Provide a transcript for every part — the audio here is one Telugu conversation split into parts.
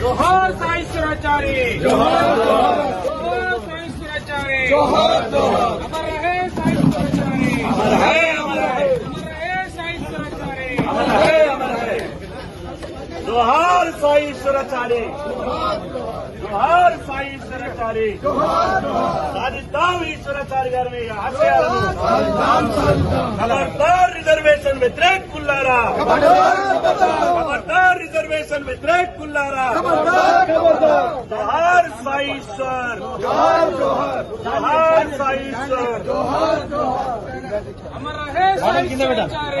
జోహార్ సాయి సురాచారి జోహార్ జోహార్ సాయి సురాచారి జోహార్ జోహార్ అమర్ రహే సాయి సురాచారి అమర్ రహే అమర్ రహే అమర్ రహే సాయి సురాచారి అమర్ రహే అమర్ రహే జోహార్ సాయి సురాచారి జోహార్ జోహార్ జోహార్ సాయి ఈశ్వరాచారి. సాధిద్దాం ఈశ్వరాచారి గారి ఆశయాలను ఖబర్దార్ రిజర్వేషన్ వ్యతిరేక్ కుల్లారా ఖబర్దార్ రిజర్వేషన్ వ్యతిరేక్ కుల్లారా జోహార్ సాయి ఈశ్వర్. జోహార్ సాయి ఈశ్వర్. అమర్ రహే సాయి ఈశ్వరాచారి.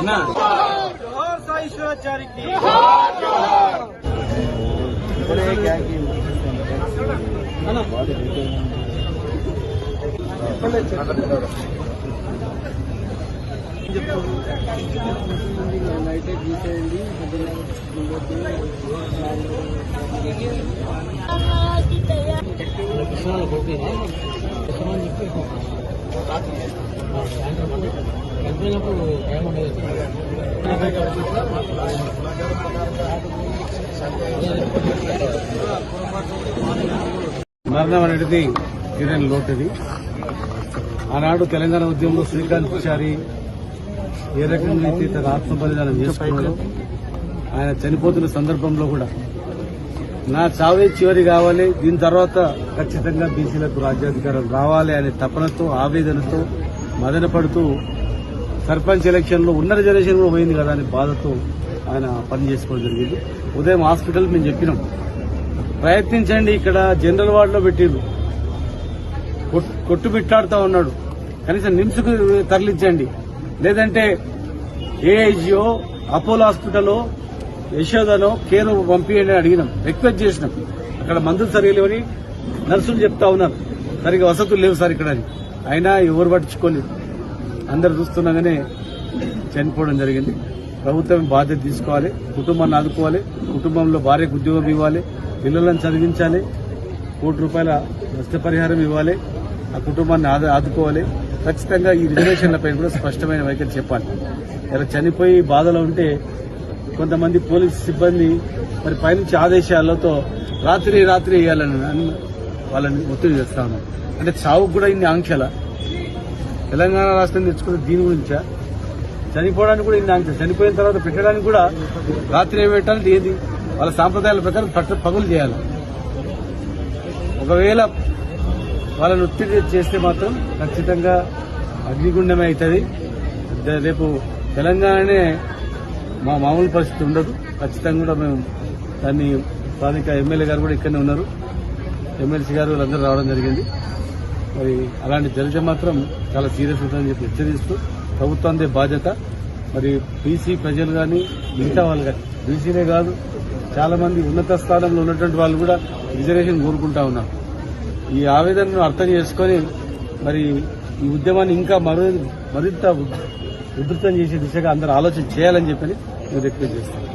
ఆశయాలను సాయి ఈశ్వరాచారి అమర్ రహే సాయి జోహార్ సాయి ఈశ్వరాచారికి మరణం అనేది తీరని లోటుది. ఆనాడు తెలంగాణ ఉద్యమంలో శ్రీకాంత్ చారి ఏ రకంగా అయితే తన ఆత్మ బలిదానం చేసుకున్నాడో ఆయన చనిపోతున్న సందర్భంలో కూడా నా చావే చివరి కావాలి. దీని తర్వాత ఖచ్చితంగా బీసీలకు రాజ్యాధికారం రావాలి అనే తపనతో ఆవేదనతో మదన పడుతూ సర్పంచ్ ఎలక్షన్లో ఉన్న కూడా పోయింది కదా అనే బాధతో ఆయన పని చేసుకోవడం జరిగింది. ఉదయం హాస్పిటల్ మేము చెప్పినాం. ప్రయత్నించండి ఇక్కడ జనరల్ వార్డులో పెట్టిండ్రు. కొట్టు కొట్టుమిట్టాడుతా ఉన్నాడు. కనీసం నిమ్స్కు తరలించండి. లేదంటే ఏఐజిఓ అపోలో హాస్పిటల్లో యశోదనో కేర్ పంపి అని అడిగినాం. రిక్వెస్ట్ చేసినాం. అక్కడ మందులు సరిగా లేవని నర్సులు చెప్తా ఉన్నారు. సరిగా వసతులు లేవు సార్ ఇక్కడ అని. అయినా ఎవరు పట్టించుకోలేదు. అందరు చూస్తున్నాగానే చనిపోవడం జరిగింది. ప్రభుత్వం బాధ్యత తీసుకోవాలి. కుటుంబాన్ని ఆదుకోవాలి. కుటుంబంలో భార్యకు ఉద్యోగం ఇవ్వాలి. పిల్లలను చదివించాలి. కోటి రూపాయల నష్టపరిహారం ఇవ్వాలి. ఆ కుటుంబాన్ని ఆదుకోవాలి. ఖచ్చితంగా ఈ రిజర్వేషన్లపై కూడా స్పష్టమైన వైఖరి చెప్పాలి. ఇలా చనిపోయి బాధలో ఉంటే కొంతమంది పోలీస్ సిబ్బంది మరి పైనుంచి ఆదేశాలతో రాత్రి రాత్రి వేయాలని వాళ్ళని ఒత్తిడి చేస్తా ఉన్నాం. అంటే చావుకు కూడా ఇన్ని ఆంక్షల. తెలంగాణ రాష్ట్రం తెచ్చుకున్న దీని గురించా? చనిపోవడానికి కూడా ఇన్ని ఆంక్షలు. చనిపోయిన తర్వాత పెట్టడానికి కూడా రాత్రి ఏం పెట్టాలంటే ఏది? వాళ్ళ సాంప్రదాయాల ప్రకారం పట్ట పగులు చేయాలి. ఒకవేళ వాళ్ళని ఒత్తిడి చేస్తే మాత్రం ఖచ్చితంగా అగ్నిగుండమే అవుతుంది. రేపు తెలంగాణనే మా మామూలు పరిస్థితి ఉండదు. ఖచ్చితంగా కూడా మేము దాన్ని స్థానిక ఎమ్మెల్యే గారు కూడా ఇక్కడనే ఉన్నారు. ఎమ్మెల్సీ గారు వీళ్ళందరూ రావడం జరిగింది. మరి అలాంటి జరిగితే మాత్రం చాలా సీరియస్ ఉంటుందని చెప్పి హెచ్చరిస్తూ ప్రభుత్వందే బాధ్యత. మరి బీసీ ప్రజలు కానీ మిగతా వాళ్ళు కానీ బీసీనే కాదు చాలా మంది ఉన్నత స్థానంలో ఉన్నటువంటి వాళ్ళు కూడా రిజర్వేషన్ కోరుకుంటా ఉన్నారు. ఈ ఆవేదనను అర్థం చేసుకొని మరి ఈ ఉద్యమాన్ని ఇంకా మరో మరింత ఉధృతం చేసే దిశగా అందరూ ఆలోచన చేయాలని చెప్పని నేను రిక్వెస్ట్ చేస్తాను.